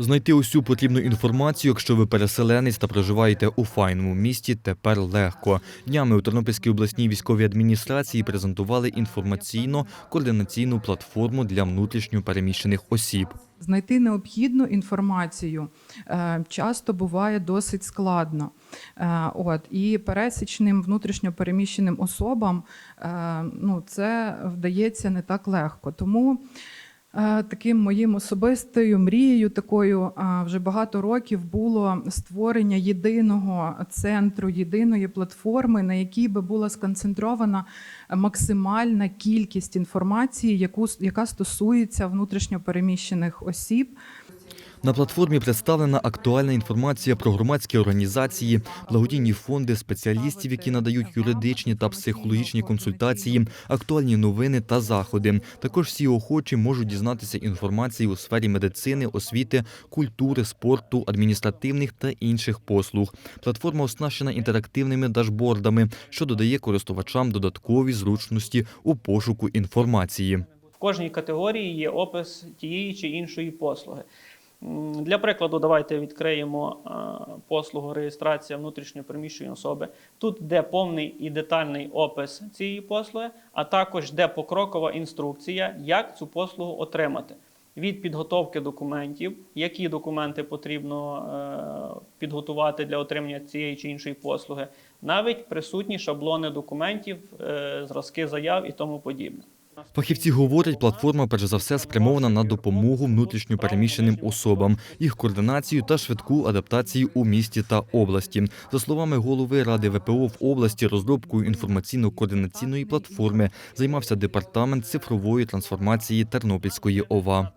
Знайти усю потрібну інформацію, якщо ви переселенець та проживаєте у файному місті, тепер легко. Днями у Тернопільській обласній військовій адміністрації презентували інформаційно-координаційну платформу для внутрішньо переміщених осіб. Знайти необхідну інформацію е, часто буває досить складно. Е, От і пересічним внутрішньо переміщеним особам е, ну, це вдається не так легко. Тому таким моїм особистою мрією, такою е, вже багато років було створення єдиного центру, єдиної платформи, на якій би була сконцентрована максимальна кількість інформації, яку яка стосується внутрішньо переміщених осіб. На платформі представлена актуальна інформація про громадські організації, благодійні фонди, спеціалістів, які надають юридичні та психологічні консультації, актуальні новини та заходи. Також всі охочі можуть дізнатися інформації у сфері медицини, освіти, культури, спорту, адміністративних та інших послуг. Платформа оснащена інтерактивними дашбордами, що додає користувачам додаткові зручності у пошуку інформації. В кожній категорії є опис тієї чи іншої послуги. Для прикладу, давайте відкриємо е, послугу реєстрація внутрішньопереміщеної особи. Тут де повний і детальний опис цієї послуги, а також де покрокова інструкція, як цю послугу отримати. Від підготовки документів, які документи потрібно е, підготувати для отримання цієї чи іншої послуги, навіть присутні шаблони документів, е, зразки заяв і тому подібне. Фахівці говорять, платформа перш за все спрямована на допомогу внутрішньо переміщеним особам, їх координацію та швидку адаптацію у місті та області. За словами голови ради ВПО в області, розробкою інформаційно-координаційної платформи займався департамент цифрової трансформації Тернопільської ОВА.